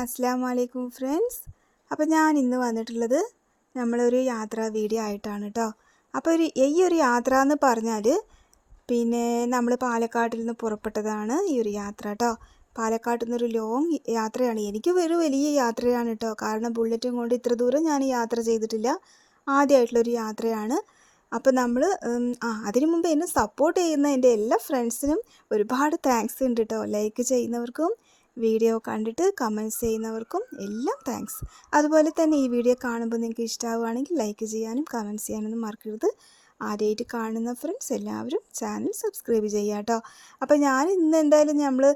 അസ്സാം വലൈക്കും ഫ്രണ്ട്സ്. അപ്പോൾ ഞാൻ ഇന്ന് വന്നിട്ടുള്ളത് നമ്മളൊരു യാത്രാ വീഡിയോ ആയിട്ടാണ് കേട്ടോ അപ്പോൾ ഒരു ഈ ഒരു യാത്ര എന്ന് പറഞ്ഞാൽ പിന്നെ നമ്മൾ പാലക്കാട്ടിൽ നിന്ന് പുറപ്പെട്ടതാണ് ഈ ഒരു യാത്ര കേട്ടോ പാലക്കാട്ടിൽ നിന്നൊരു ലോങ് യാത്രയാണ്. എനിക്ക് ഒരു വലിയ യാത്രയാണ് കേട്ടോ കാരണം ബുള്ളറ്റും കൊണ്ട് ഇത്ര ദൂരം ഞാൻ യാത്ര ചെയ്തിട്ടില്ല. ആദ്യമായിട്ടുള്ളൊരു യാത്രയാണ്. അപ്പോൾ നമ്മൾ ആ അതിനു മുമ്പ് എന്നെ സപ്പോർട്ട് ചെയ്യുന്ന എന്റെ എല്ലാ ഫ്രണ്ട്സിനും ഒരുപാട് താങ്ക്സ് ഉണ്ട് കേട്ടോ ലൈക്ക് ചെയ്യുന്നവർക്കും വീഡിയോ കണ്ടിട്ട് കമന്റ്സ് ചെയ്യുന്നവർക്കും എല്ലാം താങ്ക്സ് അതുപോലെ തന്നെ ഈ വീഡിയോ കാണുമ്പോൾ നിങ്ങൾക്ക് ഇഷ്ടമാവുകയാണെങ്കിൽ ലൈക്ക് ചെയ്യാനും കമന്റ്സ് ചെയ്യാനൊന്നും മറക്കരുത്. ആദ്യമായിട്ട് കാണുന്ന ഫ്രണ്ട്സ് എല്ലാവരും ചാനൽ സബ്സ്ക്രൈബ് ചെയ്യുക കേട്ടോ അപ്പോൾ ഞാൻ ഇന്ന് എന്തായാലും നമ്മൾ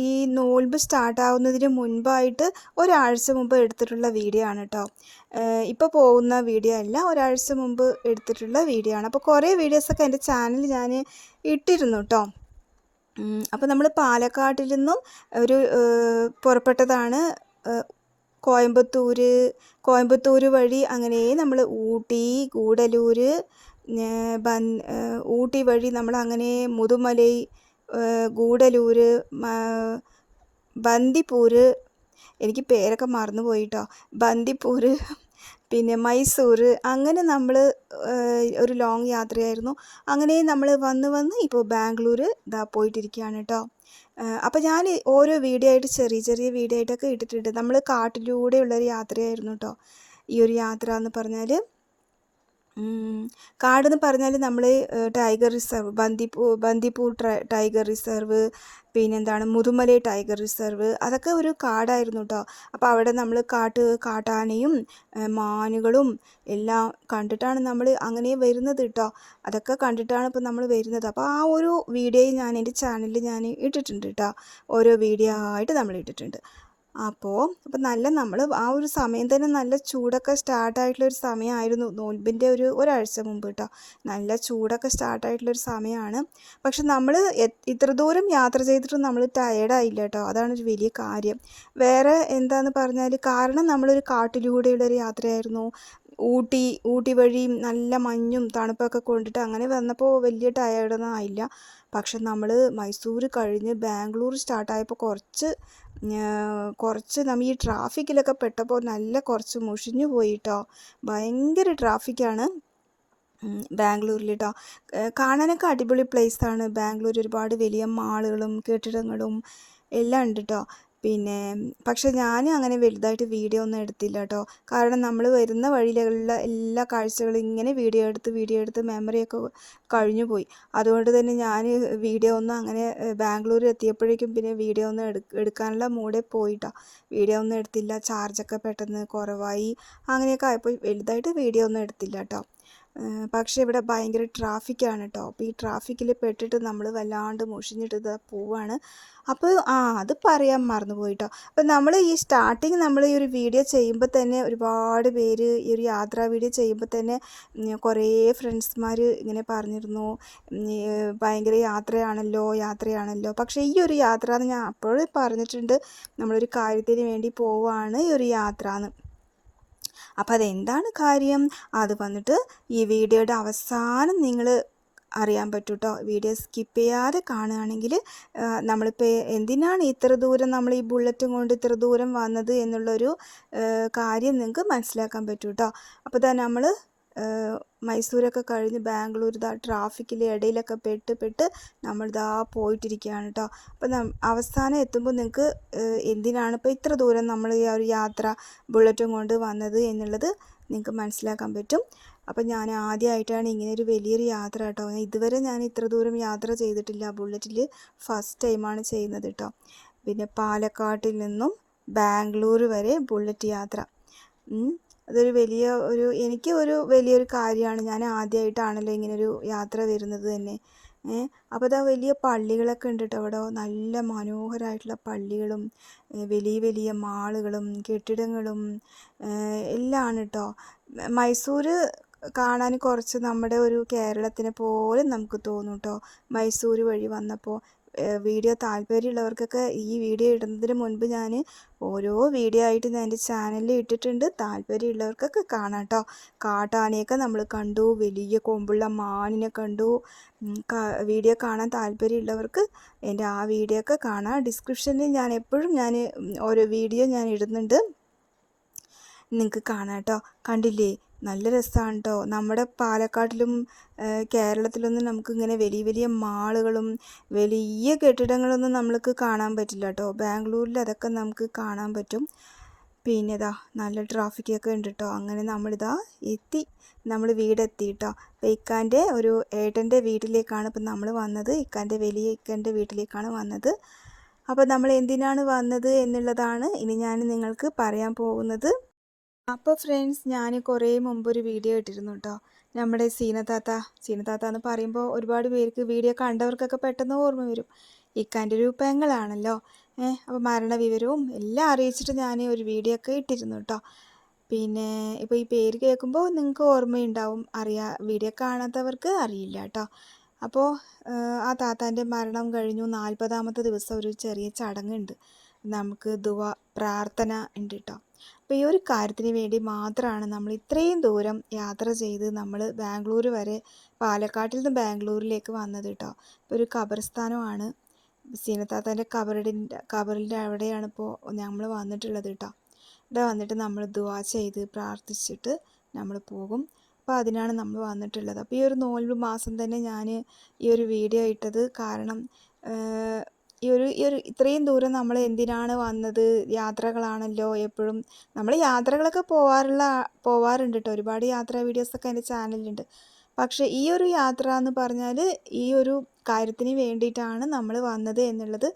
ഈ നോൾബ് സ്റ്റാർട്ടാവുന്നതിന് മുൻപായിട്ട് ഒരാഴ്ച മുമ്പ് എടുത്തിട്ടുള്ള വീഡിയോ ആണ് കേട്ടോ ഇപ്പോൾ പോകുന്ന വീഡിയോ അല്ല ഒരാഴ്ച മുമ്പ് എടുത്തിട്ടുള്ള വീഡിയോ ആണ്. അപ്പോൾ കുറേ വീഡിയോസൊക്കെ എന്റെ ചാനൽ ഞാൻ ഇട്ടിരുന്നു കേട്ടോ അപ്പോൾ നമ്മൾ പാലക്കാട്ടിൽ നിന്നും ഒരു പുറപ്പെട്ടതാണ് കോയമ്പത്തൂർ കോയമ്പത്തൂർ വഴി അങ്ങനെ നമ്മൾ ഊട്ടി ഗൂഡലൂർ ബൻ ഊട്ടി വഴി നമ്മൾ അങ്ങനെ മുതുമലൈ ഗൂഡലൂർ ബന്ദിപ്പൂർ എനിക്ക് പേരൊക്കെ മറന്നു പോയിട്ടോ ബന്ദിപ്പൂർ പിന്നെ മൈസൂർ അങ്ങനെ നമ്മൾ ഒരു ലോങ് യാത്രയായിരുന്നു. അങ്ങനെ നമ്മൾ വന്ന് വന്ന് ഇപ്പോൾ ബാംഗ്ലൂർ ഇതാ പോയിട്ടിരിക്കുകയാണ് കേട്ടോ അപ്പോൾ ഞാൻ ഓരോ വീഡിയോ ആയിട്ട് ചെറിയ ചെറിയ വീഡിയോ ആയിട്ടൊക്കെ ഇട്ടിട്ടുണ്ട്. നമ്മൾ കാട്ടിലൂടെയുള്ളൊരു യാത്രയായിരുന്നു കേട്ടോ ഈ ഒരു യാത്ര എന്ന് പറഞ്ഞാൽ കാടെന്ന് പറഞ്ഞാൽ നമ്മൾ tiger reserve Bandipur Bandipur tiger reserve പിന്നെന്താണ് മുതുമല ടൈഗർ റിസർവ് അതൊക്കെ ഒരു കാടായിരുന്നു കേട്ടോ അപ്പോൾ അവിടെ നമ്മൾ കാട്ട് കാട്ടാനയും മാനുകളും എല്ലാം കണ്ടിട്ടാണ് നമ്മൾ അങ്ങനെ വരുന്നത് കേട്ടോ അതൊക്കെ കണ്ടിട്ടാണ് ഇപ്പോൾ നമ്മൾ വരുന്നത്. അപ്പോൾ ആ ഒരു വീഡിയോ ഞാൻ എന്റെ ചാനലിൽ ഞാൻ ഇട്ടിട്ടുണ്ട് കേട്ടോ ഓരോ വീഡിയോ ആയിട്ട് നമ്മൾ ഇട്ടിട്ടുണ്ട്. അപ്പോൾ അപ്പോൾ നല്ല നമ്മൾ ആ ഒരു സമയം തന്നെ നല്ല ചൂടൊക്കെ സ്റ്റാർട്ടായിട്ടുള്ളൊരു സമയമായിരുന്നു നോൻപിന്റെ ഒരു ഒരാഴ്ച മുമ്പ് കേട്ടോ നല്ല ചൂടൊക്കെ സ്റ്റാർട്ടായിട്ടുള്ളൊരു സമയമാണ് പക്ഷെ നമ്മൾ ഇത്ര ദൂരം യാത്ര ചെയ്തിട്ട് നമ്മൾ ടയേർഡായില്ല കേട്ടോ അതാണ് ഒരു വലിയ കാര്യം. വേറെ എന്താന്ന് പറഞ്ഞാൽ കാരണം നമ്മളൊരു കാട്ടിലൂടെയുള്ളൊരു യാത്രയായിരുന്നു. ഊട്ടി ഊട്ടി വഴി നല്ല മഞ്ഞും തണുപ്പൊക്കെ കൊണ്ടിട്ട് അങ്ങനെ വന്നപ്പോൾ വലിയ ടയേർഡൊന്നും ആയില്ല. പക്ഷെ നമ്മൾ മൈസൂർ കഴിഞ്ഞ് ബാംഗ്ലൂർ സ്റ്റാർട്ടായപ്പോൾ കുറച്ച് കുറച്ച് നമ്മൾ ഈ ട്രാഫിക്കിലൊക്കെ പെട്ടപ്പോൾ നല്ല കുറച്ച് മുഷിഞ്ഞു പോയി കേട്ടോ ഭയങ്കര ട്രാഫിക്കാണ് ബാംഗ്ലൂരിൽ കേട്ടോ കാണാനൊക്കെ അടിപൊളി പ്ലേസാണ് ബാംഗ്ലൂർ ഒരുപാട് വലിയ മാളുകളും കെട്ടിടങ്ങളും എല്ലാം ഉണ്ട് കേട്ടോ പിന്നെ പക്ഷെ ഞാൻ അങ്ങനെ വലുതായിട്ട് വീഡിയോ ഒന്നും എടുത്തില്ല കേട്ടോ കാരണം നമ്മൾ വരുന്ന വഴിയിലുള്ള എല്ലാ കാഴ്ചകളും ഇങ്ങനെ വീഡിയോ എടുത്ത് വീഡിയോ എടുത്ത് മെമ്മറിയൊക്കെ കഴിഞ്ഞു പോയി. അതുകൊണ്ട് തന്നെ ഞാൻ വീഡിയോ ഒന്നും അങ്ങനെ ബാംഗ്ലൂർ എത്തിയപ്പോഴേക്കും പിന്നെ വീഡിയോ ഒന്നും എടുക്കാനുള്ള മൂടെ പോയിട്ടോ. വീഡിയോ ഒന്നും എടുത്തില്ല ചാർജൊക്കെ പെട്ടെന്ന് കുറവായി. അങ്ങനെയൊക്കെ ആയപ്പോൾ വലുതായിട്ട് വീഡിയോ ഒന്നും എടുത്തില്ല കേട്ടോ പക്ഷേ ഇവിടെ ഭയങ്കര ട്രാഫിക്കാണ് കേട്ടോ അപ്പോൾ ഈ ട്രാഫിക്കിൽ പെട്ടിട്ട് നമ്മൾ വല്ലാണ്ട് മുഷിഞ്ഞിട്ട് പോവാണ്. അപ്പോൾ ആ അത് പറയാൻ മറന്നുപോയി കേട്ടോ അപ്പോൾ നമ്മൾ ഈ സ്റ്റാർട്ടിങ് നമ്മൾ ഈ ഒരു വീഡിയോ ചെയ്യുമ്പോൾ തന്നെ ഒരുപാട് പേര് ഈ ഒരു യാത്രാ വീഡിയോ ചെയ്യുമ്പോൾ തന്നെ കുറേ ഫ്രണ്ട്സ്മാർ ഇങ്ങനെ പറഞ്ഞിരുന്നു. ഭയങ്കര യാത്രയാണല്ലോ യാത്രയാണല്ലോ. പക്ഷേ ഈ ഒരു യാത്ര എന്ന് ഞാൻ അപ്പോഴും പറഞ്ഞിട്ടുണ്ട്. നമ്മളൊരു കാര്യത്തിന് വേണ്ടി പോവാണ് ഈ ഒരു യാത്ര എന്ന് അപ്പോൾ അതെന്താണ് കാര്യം? അത് വന്നിട്ട് ഈ വീഡിയോയുടെ അവസാനം നിങ്ങൾ അറിയാൻ പറ്റും കേട്ടോ വീഡിയോ സ്കിപ്പ് ചെയ്യാതെ കാണുകയാണെങ്കിൽ നമ്മളിപ്പോൾ എന്തിനാണ് ഇത്ര ദൂരം നമ്മൾ ഈ ബുള്ളറ്റും കൊണ്ട് ഇത്ര ദൂരം വന്നത് എന്നുള്ളൊരു കാര്യം നിങ്ങൾക്ക് മനസ്സിലാക്കാൻ പറ്റും കേട്ടോ അപ്പോൾ തന്നെ നമ്മൾ മൈസൂരൊക്കെ കഴിഞ്ഞ് ബാംഗ്ലൂർ ഇതാ ട്രാഫിക്കിൽ ഇടയിലൊക്കെ പെട്ട് പെട്ട് നമ്മൾ ഇതാ പോയിട്ടിരിക്കുകയാണ് കേട്ടോ അപ്പം അവസാനം എത്തുമ്പോൾ നിങ്ങൾക്ക് എന്തിനാണ് ഇപ്പോൾ ഇത്ര ദൂരം നമ്മൾ ഈ ഒരു യാത്ര ബുള്ളറ്റും കൊണ്ട് വന്നത് എന്നുള്ളത് നിങ്ങൾക്ക് മനസ്സിലാക്കാൻ പറ്റും. അപ്പം ഞാൻ ആദ്യമായിട്ടാണ് ഇങ്ങനെ ഒരു വലിയൊരു യാത്ര കേട്ടോ ഇതുവരെ ഞാൻ ഇത്ര ദൂരം യാത്ര ചെയ്തിട്ടില്ല ബുള്ളറ്റിൽ ഫസ്റ്റ് ടൈമാണ് ചെയ്യുന്നത് കേട്ടോ പിന്നെ പാലക്കാട്ടിൽ നിന്നും ബാംഗ്ലൂർ വരെ ബുള്ളറ്റ് യാത്ര. അതൊരു വലിയ ഒരു എനിക്ക് ഒരു വലിയൊരു കാര്യമാണ്. ഞാൻ ആദ്യമായിട്ടാണല്ലോ ഇങ്ങനൊരു യാത്ര വരുന്നത് തന്നെ. അപ്പോൾ അതാ വലിയ പള്ളികളൊക്കെ ഉണ്ട് കേട്ടോ അവിടെ. നല്ല മനോഹരമായിട്ടുള്ള പള്ളികളും വലിയ വലിയ മാളുകളും കെട്ടിടങ്ങളും എല്ലാം ആണ് കേട്ടോ മൈസൂർ കാണാൻ കുറച്ച് നമ്മുടെ ഒരു കേരളത്തിനെ പോലെ നമുക്ക് തോന്നും കേട്ടോ മൈസൂർ വഴി വന്നപ്പോൾ വീഡിയോ താല്പര്യമുള്ളവർക്കൊക്കെ ഈ വീഡിയോ ഇടുന്നതിന് മുൻപ് ഞാൻ ഓരോ വീഡിയോ ആയിട്ട് ഞാൻ എന്റെ ചാനലിൽ ഇട്ടിട്ടുണ്ട്. താല്പര്യമുള്ളവർക്കൊക്കെ കാണാം കേട്ടോ. കാട്ടാനയൊക്കെ നമ്മൾ കണ്ടു വലിയ കൊമ്പുള്ള മാനിനെ കണ്ടു. വീഡിയോ കാണാൻ താല്പര്യമുള്ളവർക്ക് എന്റെ ആ വീഡിയോ ഒക്കെ കാണാം. ഡിസ്ക്രിപ്ഷനിൽ ഞാൻ എപ്പോഴും ഞാൻ ഓരോ വീഡിയോ ഞാൻ ഇടുന്നുണ്ട്. നിങ്ങൾക്ക് കാണാം കേട്ടോ. കണ്ടില്ലേ? നല്ല രസമാണ് കേട്ടോ നമ്മുടെ പാലക്കാട്ടിലും കേരളത്തിലൊന്നും നമുക്ക് ഇങ്ങനെ വലിയ വലിയ മാളുകളും വലിയ കെട്ടിടങ്ങളൊന്നും നമ്മൾക്ക് കാണാൻ പറ്റില്ല കേട്ടോ ബാംഗ്ലൂരിൽ അതൊക്കെ നമുക്ക് കാണാൻ പറ്റും. പിന്നെ ഇതാ നല്ല ട്രാഫിക്കൊക്കെ ഉണ്ട് കേട്ടോ അങ്ങനെ നമ്മളിതാ എത്തി. നമ്മൾ വീടെത്തി കേട്ടോ അപ്പോൾ ഇക്കാന്റെ ഒരു ഏട്ടന്റെ വീട്ടിലേക്കാണ് ഇപ്പം നമ്മൾ വന്നത്. ഇക്കാന്റെ വലിയ ഇക്കാന്റെ വീട്ടിലേക്കാണ് വന്നത്. അപ്പോൾ നമ്മൾ എന്തിനാണ് വന്നത് എന്നുള്ളതാണ് ഇനി ഞാൻ നിങ്ങൾക്ക് പറയാൻ പോകുന്നത്. അപ്പോൾ ഫ്രണ്ട്സ് ഞാൻ കുറേ മുമ്പ് ഒരു വീഡിയോ ഇട്ടിരുന്നു കേട്ടോ നമ്മുടെ സീനത്താത്ത സീനത്താത്ത എന്ന് പറയുമ്പോൾ ഒരുപാട് പേർക്ക് വീഡിയോ കണ്ടവർക്കൊക്കെ പെട്ടെന്ന് ഓർമ്മ വരും. ഇക്കാന്റെ ഒരു പെങ്ങളാണല്ലോ. ഏഹ് അപ്പോൾ മരണവിവരവും എല്ലാം അറിയിച്ചിട്ട് ഞാൻ ഒരു വീഡിയോ ഒക്കെ ഇട്ടിരുന്നു കേട്ടോ പിന്നെ ഇപ്പോൾ ഈ പേര് കേൾക്കുമ്പോൾ നിങ്ങൾക്ക് ഓർമ്മയുണ്ടാവും. അറിയാ വീഡിയോ കാണാത്തവർക്ക് അറിയില്ല കേട്ടോ അപ്പോൾ ആ താത്താന്റെ മരണം കഴിഞ്ഞു. നാൽപ്പതാമത്തെ ദിവസം ഒരു ചെറിയ ചടങ്ങുണ്ട് നമുക്ക് ദുവ പ്രാർത്ഥന ഉണ്ട് കേട്ടോ അപ്പോൾ ഈ ഒരു കാര്യത്തിന് വേണ്ടി മാത്രമാണ് നമ്മൾ ഇത്രയും ദൂരം യാത്ര ചെയ്ത് നമ്മൾ ബാംഗ്ലൂർ വരെ പാലക്കാട്ടിൽ നിന്ന് ബാംഗ്ലൂരിലേക്ക് വന്നത് കേട്ടോ ഒരു ഖബർസ്ഥാനമാണ്. സീനത്താത്തന്റെ കബറിന്റെ കബറിന്റെ അവിടെയാണ് ഇപ്പോൾ നമ്മൾ വന്നിട്ടുള്ളത് കേട്ടോ ഇവിടെ വന്നിട്ട് നമ്മൾ ദുവാ ചെയ്ത് പ്രാർത്ഥിച്ചിട്ട് നമ്മൾ പോകും. അപ്പോൾ അതിനാണ് നമ്മൾ വന്നിട്ടുള്ളത്. അപ്പോൾ ഈ ഒരു നോൽവ് മാസം തന്നെ ഞാൻ ഈ ഒരു വീഡിയോ ഇട്ടത് കാരണം ഈ ഒരു ഈ ഒരു ഇത്രയും ദൂരം നമ്മൾ എന്തിനാണ് വന്നത്? യാത്രകളാണല്ലോ എപ്പോഴും. നമ്മൾ യാത്രകളൊക്കെ പോവാറുള്ള പോവാറുണ്ട് കേട്ടോ ഒരുപാട് യാത്രാ വീഡിയോസൊക്കെ എന്റെ ചാനലിലുണ്ട്. പക്ഷേ ഈ ഒരു യാത്ര എന്ന് പറഞ്ഞാൽ ഈ ഒരു കാര്യത്തിന് വേണ്ടിയിട്ടാണ് നമ്മൾ വന്നത് എന്നുള്ളത്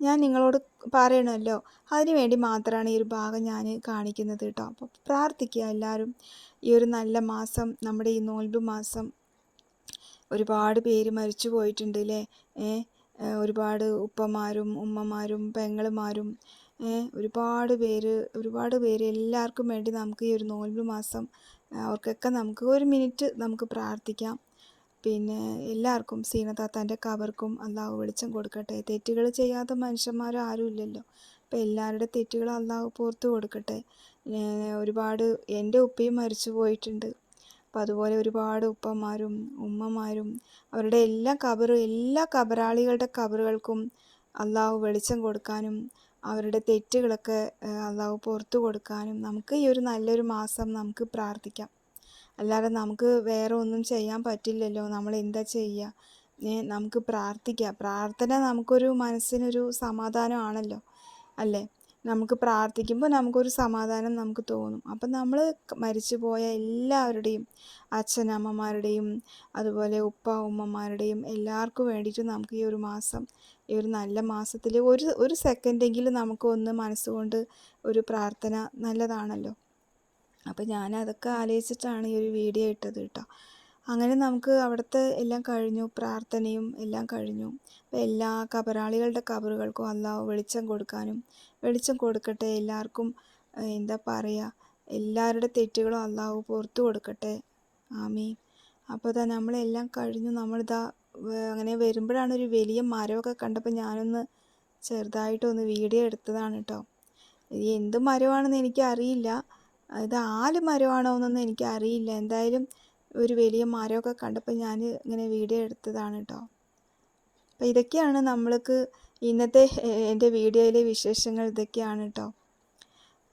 ഞാൻ നിങ്ങളോട് പറയണമല്ലോ. അതിന് വേണ്ടി മാത്രമാണ് ഈ ഒരു ഭാഗം ഞാൻ കാണിക്കുന്നത് കേട്ടോ. അപ്പോൾ പ്രാർത്ഥിക്കുക എല്ലാവരും. ഈ ഒരു നല്ല മാസം നമ്മുടെ ഈ നോൽബ് മാസം ഒരുപാട് പേര് മരിച്ചു പോയിട്ടുണ്ട് അല്ലേ ഏഹ് ഒരുപാട് ഉപ്പമാരും ഉമ്മമാരും പെങ്ങളുമാരും ഒരുപാട് പേര് ഒരുപാട് പേര് എല്ലാവർക്കും വേണ്ടി നമുക്ക് ഈ ഒരു നോയമ്പ് മാസം അവർക്കൊക്കെ നമുക്ക് ഒരു മിനിറ്റ് നമുക്ക് പ്രാർത്ഥിക്കാം. പിന്നെ എല്ലാവർക്കും സീനതാത്താന്റെ കവർക്കും അള്ളാഹു വെളിച്ചം കൊടുക്കട്ടെ. തെറ്റുകൾ ചെയ്യാത്ത മനുഷ്യന്മാർ ആരും ഇല്ലല്ലോ. അപ്പോൾ എല്ലാവരുടെ തെറ്റുകൾ അള്ളാഹു പുറത്തു കൊടുക്കട്ടെ. ഒരുപാട് എന്റെ ഉപ്പയും മരിച്ചു പോയിട്ടുണ്ട് അപ്പോൾ അതുപോലെ ഒരുപാട് ഉപ്പമാരും ഉമ്മമാരും അവരുടെ എല്ലാ കബറും എല്ലാ കബറാളികളുടെ കബറുകൾക്കും അള്ളാഹു വെളിച്ചം കൊടുക്കാനും അവരുടെ തെറ്റുകളൊക്കെ അള്ളാഹു പുറത്തു കൊടുക്കാനും നമുക്ക് ഈ ഒരു നല്ലൊരു മാസം നമുക്ക് പ്രാർത്ഥിക്കാം. അല്ലാതെ നമുക്ക് വേറെ ഒന്നും ചെയ്യാൻ പറ്റില്ലല്ലോ. നമ്മൾ എന്താ ചെയ്യുക നമുക്ക് പ്രാർത്ഥിക്കാം. പ്രാർത്ഥന നമുക്കൊരു മനസ്സിനൊരു സമാധാനമാണല്ലോ. അല്ലേ? നമുക്ക് പ്രാർത്ഥിക്കുമ്പോൾ നമുക്കൊരു സമാധാനം നമുക്ക് തോന്നും. അപ്പം നമ്മൾ മരിച്ചുപോയ എല്ലാവരുടെയും അച്ഛനമ്മമാരുടെയും അതുപോലെ ഉപ്പ ഉമ്മമാരുടെയും എല്ലാവർക്കും വേണ്ടിയിട്ട് നമുക്ക് ഈ ഒരു മാസം ഈ ഒരു നല്ല മാസത്തിൽ ഒരു ഒരു സെക്കൻഡെങ്കിലും നമുക്ക് ഒന്ന് മനസ്സുകൊണ്ട് ഒരു പ്രാർത്ഥന നല്ലതാണല്ലോ. അപ്പോൾ ഞാൻ അതൊക്കെ ആലോചിച്ചിട്ടാണ് ഈ ഒരു വീഡിയോ ഇട്ടത് കേട്ടോ. അങ്ങനെ നമുക്ക് അവിടുത്തെ എല്ലാം കഴിഞ്ഞു പ്രാർത്ഥനയും എല്ലാം കഴിഞ്ഞു. അപ്പോൾ എല്ലാ കബറാളികളുടെ കബറുകൾക്കും അള്ളാഹു വെളിച്ചം കൊടുക്കാനും വെളിച്ചം കൊടുക്കട്ടെ എല്ലാവർക്കും എന്താ പറയുക എല്ലാവരുടെ തെറ്റുകളും അള്ളാഹു പുറത്തു കൊടുക്കട്ടെ. ആമീ അപ്പോൾ ഇതാ നമ്മളെല്ലാം കഴിഞ്ഞു. നമ്മളിതാ അങ്ങനെ വരുമ്പോഴാണ് ഒരു വലിയ മരമൊക്കെ കണ്ടപ്പോൾ ഞാനൊന്ന് ചെറുതായിട്ടൊന്ന് വീഡിയോ എടുത്തതാണ് കേട്ടോ. ഇത് എന്ത് മരമാണെന്ന് എനിക്കറിയില്ല. ഇത് ആൽ മരമാണോ എന്നൊന്നും എനിക്കറിയില്ല. എന്തായാലും ഒരു വലിയ മരമൊക്കെ കണ്ടപ്പോൾ ഞാൻ ഇങ്ങനെ വീഡിയോ എടുത്തതാണ് കേട്ടോ. അപ്പോൾ ഇതൊക്കെയാണ് നമ്മൾക്ക് ഇന്നത്തെ എന്റെ വീഡിയോയിലെ വിശേഷങ്ങൾ ഇതൊക്കെയാണ് കേട്ടോ.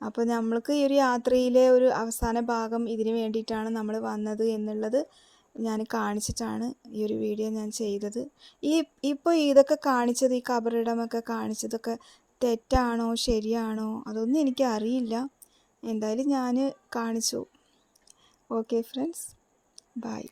അപ്പോൾ നമ്മൾക്ക് ഈ ഒരു യാത്രയിലെ ഒരു അവസാന ഭാഗം ഇതിനു വേണ്ടിയിട്ടാണ് നമ്മൾ വന്നത് എന്നുള്ളത് ഞാൻ കാണിച്ചിട്ടാണ് ഈ ഒരു വീഡിയോ ഞാൻ ചെയ്തത്. ഈ ഇപ്പോൾ ഇതൊക്കെ കാണിച്ചത് ഈ കബറിടമൊക്കെ കാണിച്ചതൊക്കെ തെറ്റാണോ ശരിയാണോ അതൊന്നും എനിക്കറിയില്ല എന്തായാലും ഞാൻ കാണിച്ചു. Okay friends. Bye.